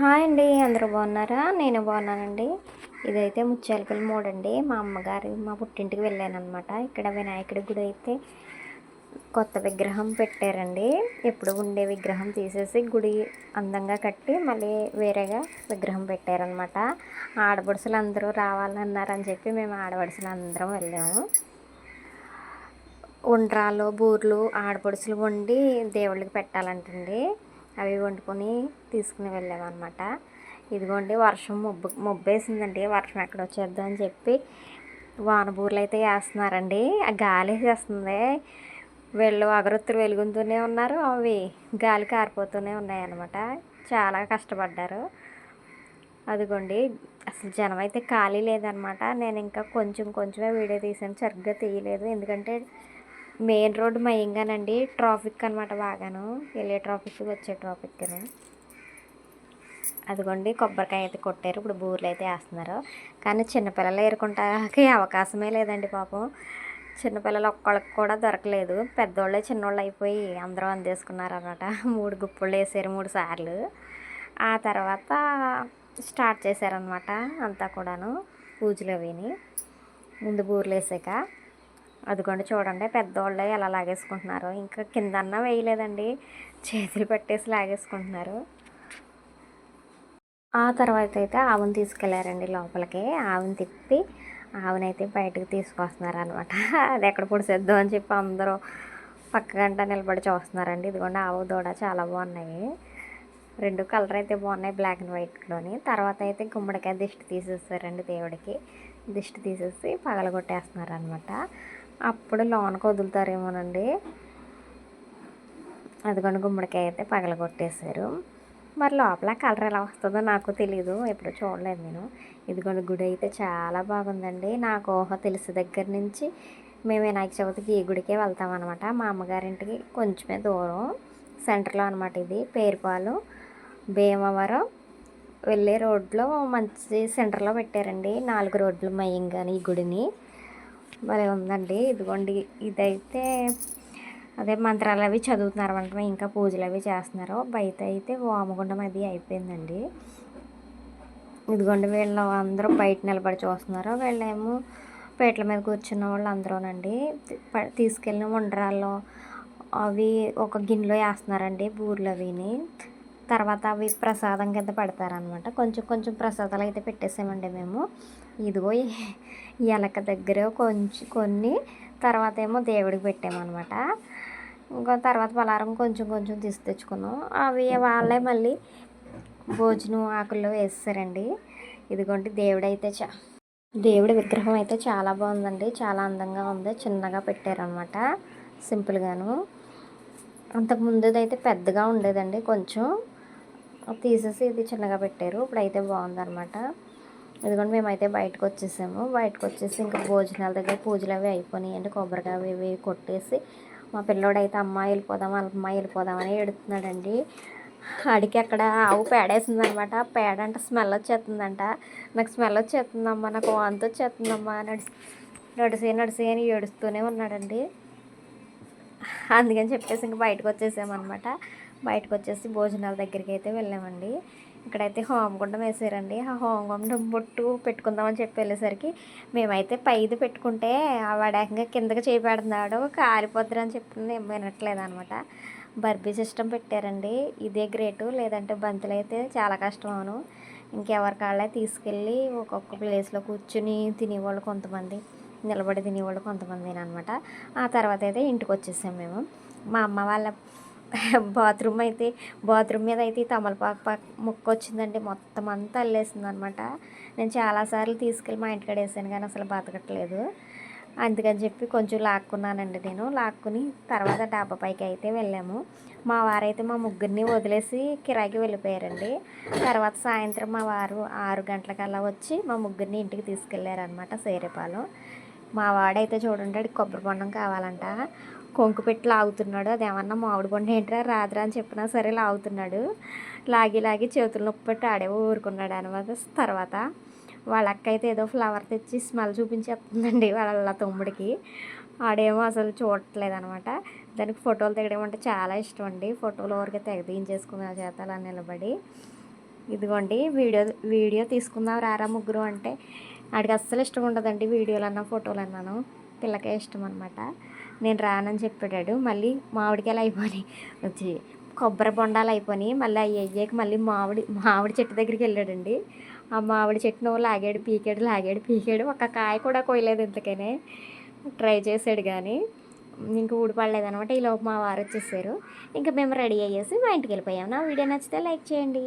Hi అండి అందరూ బాగున్నారా? నేను బాగున్నానండి. ఇదైతే ముచ్చాలపల్లి మోడ్ అండి. మా అమ్మగారి మా పుట్టింటికి వెళ్ళాను అనమాట ఇక్కడ వినాయకుడి గుడి అయితే కొత్త విగ్రహం పెట్టారండి. ఎప్పుడు ఉండే విగ్రహం తీసేసి గుడి అందంగా కట్టి మళ్ళీ వేరేగా విగ్రహం పెట్టారనమాట ఆడపడుసులు అందరూ రావాలన్నారని చెప్పి మేము ఆడపడుసులు అందరం వెళ్ళాము. ఉండ్రాలు బూర్లు ఆడపడుసులు వండి దేవుళ్ళకి పెట్టాలంటండి. అవి వండుకొని తీసుకుని వెళ్ళామన్నమాట. ఇదిగోండి వర్షం మొబ్బు మొబ్బేసిందండి. వర్షం ఎక్కడ వచ్చేద్దాం అని చెప్పి వానబూర్లు అయితే వేస్తున్నారండి. ఆ గాలి వేస్తుంది వీళ్ళు అగరొత్తులు వెలుగుతూనే ఉన్నారు. అవి గాలి కారిపోతూనే ఉన్నాయన్నమాట. చాలా కష్టపడ్డారు. అదిగోండి అసలు జనం అయితే ఖాళీ లేదనమాట నేను ఇంకా కొంచెం కొంచెమే వీడియో తీసాను. సరిగ్గా తీయలేదు. ఎందుకంటే మెయిన్ రోడ్డు మయంగానండి. ట్రాఫిక్ అనమాట బాగాను. వెళ్ళే ట్రాఫిక్ వచ్చే ట్రాఫిక్ అదిగోండి కొబ్బరికాయ అయితే కొట్టారు. ఇప్పుడు బూర్లు అయితే వేస్తున్నారు. కానీ చిన్నపిల్లలు ఏరుకుంటాకి అవకాశమే లేదండి పాపం. చిన్నపిల్లలు ఒక్కళ్ళకి కూడా దొరకలేదు. పెద్దోళ్ళే చిన్నోళ్ళు అయిపోయి అందరూ అందేసుకున్నారు అనమాట మూడు గుప్పులు వేసారు మూడు సార్లు. ఆ తర్వాత స్టార్ట్ చేశారనమాట అంతా కూడాను. పూజలు అవిని. ముందు బూర్లు వేసాక అదిగోండి చూడండి పెద్దవాళ్ళు ఎలా లాగేసుకుంటున్నారు. ఇంకా కిందన్నా వేయలేదండి చేతులు పెట్టేసి లాగేసుకుంటున్నారు. ఆ తర్వాత అయితే ఆవును తీసుకెళ్ళారండి లోపలికి. ఆవును తిప్పి ఆవునైతే బయటకు తీసుకొస్తున్నారు అనమాట అది ఎక్కడ పొడిసేద్దాం అని చెప్పి అందరూ పక్క గంట నిలబడి చూస్తున్నారండి. ఇదిగోండి ఆవు దూడ చాలా బాగున్నాయి. రెండు కలర్ అయితే బాగున్నాయి బ్లాక్ అండ్ వైట్లోని తర్వాత అయితే గుమ్మడికాయ దిష్టి తీసేస్తారండి దేవుడికి. దిష్టి తీసేసి పగలగొట్టేస్తున్నారు అనమాట అప్పుడు లోనకు వదులుతారేమోనండి. అదిగోండి గుమ్మడికాయ అయితే పగలగొట్టేశారు. మరి లోపల కలర్ ఎలా వస్తుందో నాకు తెలియదు ఎప్పుడు చూడలేదు నేను. ఇదిగోండి గుడి అయితే చాలా బాగుందండి. నాకు ఊహ తెలిసి దగ్గర నుంచి మేము వినాయక చవితికి ఈ గుడికే వెళ్తామన్నమాట మా అమ్మగారింటికి కొంచెమే దూరం సెంటర్లో అనమాట ఇది పేరుపాలు భీమవరం. వెళ్ళే రోడ్లో మంచి సెంటర్లో పెట్టారండి. నాలుగు రోడ్లు మయంగాని ఈ గుడిని. భలే ఉందండి. ఇదిగోండి ఇదైతే అదే మంత్రాలు అవి చదువుతున్నారు అనమాట ఇంకా పూజలు అవి చేస్తున్నారు. బయట అయితే వామగుండం అది అయిపోయిందండి. ఇదిగోండి వీళ్ళు అందరూ బయట నిలబడి చూస్తున్నారు. వీళ్ళేమో పేట్ల మీద కూర్చున్న వాళ్ళు అందరూనండి తీసుకెళ్ళిన ఉండరాల్లో అవి ఒక గిన్నెలో వేస్తున్నారండి బూర్లు అవిని. తర్వాత అవి ప్రసాదం కింద పెడతారనమాట కొంచెం కొంచెం ప్రసాదాలు అయితే పెట్టేసామండి మేము. ఇదిగో ఎలక దగ్గర కొంచెం కొన్ని తర్వాత ఏమో దేవుడికి పెట్టామన్నమాట. ఇంకా తర్వాత పలారం కొంచెం కొంచెం తీసి తెచ్చుకున్నాం. అవి వాళ్ళే మళ్ళీ భోజనం ఆకుల్లో వేస్తారండి. ఇదిగోండి దేవుడైతే చా దేవుడి విగ్రహం అయితే చాలా బాగుందండి. చాలా అందంగా ఉంది. చిన్నగా పెట్టారనమాట సింపుల్గాను. అంతకు పెద్దగా ఉండేదండి కొంచెం. తీసేసి ఇది చిన్నగా పెట్టారు. ఇప్పుడైతే బాగుందనమాట ఇదిగోండి మేమైతే బయటకు వచ్చేసాము. బయటకు వచ్చేసి ఇంకా భోజనాల దగ్గర పూజలు అవి అయిపోయినాయి. అంటే కొబ్బరికాయ అవి ఇవి కొట్టేసి మా పిల్లోడైతే అమ్మ వెళ్ళిపోదాం అమ్మాయి వెళ్ళిపోదామని ఎడుతున్నాడండి అడిగి అక్కడ ఆవు పేడేసింది అనమాట పేడ అంటే స్మెల్ వచ్చేస్తుందంట. నాకు స్మెల్ వచ్చేస్తుందమ్మా నాకు వాంతి వచ్చేస్తుందమ్మా నడిసి నడిసే నడిసే అని ఏడుస్తూనే ఉన్నాడండి. అందుకని చెప్పేసి ఇంక బయటకు వచ్చేసామన్నమాట. బయటకు వచ్చేసి భోజనాల దగ్గరికి అయితే వెళ్ళామండి. ఇక్కడైతే హోమగుండం వేసారండి. ఆ హోమగుండం బొట్టు పెట్టుకుందామని చెప్పి వెళ్ళేసరికి మేమైతే పైది పెట్టుకుంటే వాడేకంగా కిందకి చేపెడుతున్నాడు పెడుతున్నాడు. కారిపోద్దురు అని చెప్పింది. వినట్లేదు అనమాట. బర్బీ సిస్టమ్ పెట్టారండి. ఇదే గ్రేటు. లేదంటే బంతులు అయితే చాలా కష్టం అవును. ఇంకెవరి కాళ్ళే తీసుకెళ్ళి ఒక్కొక్క ప్లేస్లో కూర్చుని తినేవాళ్ళు కొంతమంది నిలబడి తినేవాళ్ళు కొంతమంది అనమాట. ఆ తర్వాత అయితే ఇంటికి వచ్చేసాం మేము. మా అమ్మ వాళ్ళ బాత్రూమ్ అయితే బాత్రూమ్ మీద అయితే తమలపాకు ముక్క వచ్చిందండి. మొత్తం అంతా అల్లేసింది అనమాట నేను చాలాసార్లు తీసుకెళ్ళి మా ఇంటికాడ వేసాను కానీ అసలు బతకట్లేదు. అందుకని చెప్పి కొంచెం లాక్కున్నానండి నేను. లాక్కుని తర్వాత డాబా పైకి అయితే వెళ్ళాము. మా వారైతే మా ముగ్గురిని వదిలేసి కిరాయికి వెళ్ళిపోయారండి. తర్వాత సాయంత్రం మా వారు ఆరు గంటలకల్లా వచ్చి మా ముగ్గురిని ఇంటికి తీసుకెళ్ళారనమాట సేరేపాలెం. మా వాడైతే చూడండి కొబ్బరి బొండం కావాలంట. కొంకు పెట్టి లాగుతున్నాడు. అది ఏమన్నా మామిడి బొండం ఏంట్రా రాదురా అని చెప్పినా సరే లాగుతున్నాడు. లాగి లాగి చేతులు నొప్పి పెట్టి ఆడే ఊరుకున్నాడు అనమాట. తర్వాత వాళ్ళ అక్క అయితే ఏదో ఫ్లవర్ తెచ్చి స్మెల్ చూపించేస్తుందండి వాళ్ళ తమ్ముడికి. ఆడేమో అసలు చూడట్లేదు అనమాట దానికి ఫోటోలు తెగడం అంటే చాలా ఇష్టం అండి. ఫోటోలు ఊరికే తెగ చేతాలని చేత అలా నిలబడి. ఇదిగోండి వీడియో వీడియో తీసుకుందాం రారా ముగ్గురు అంటే. ఆడికి అస్సలు ఇష్టం ఉండదండి వీడియోలు అన్నా ఫోటోలు అన్నాను పిల్లకే ఇష్టం అనమాట నేను రానని చెప్పాడు మళ్ళీ మామిడికాయలు అయిపోయి వచ్చి కొబ్బరి బొండాలు అయిపోయి మళ్ళీ అవి అయ్యాక మళ్ళీ మామిడి మామిడి చెట్టు దగ్గరికి వెళ్ళాడండి. ఆ మామిడి చెట్టును లాగాడు పీకాడు లాగాడు పీకాడు. ఒక కాయ కూడా కోయలేదు ఇంతకనే. ట్రై చేశాడు కానీ ఇంక ఊడిపడలేదు అనమాట ఈలోపు మా వారు వచ్చేసారు. ఇంకా మేము రెడీ అయ్యేసి మా ఇంటికి వెళ్ళిపోయాం. నా వీడియో నచ్చితే లైక్ చేయండి.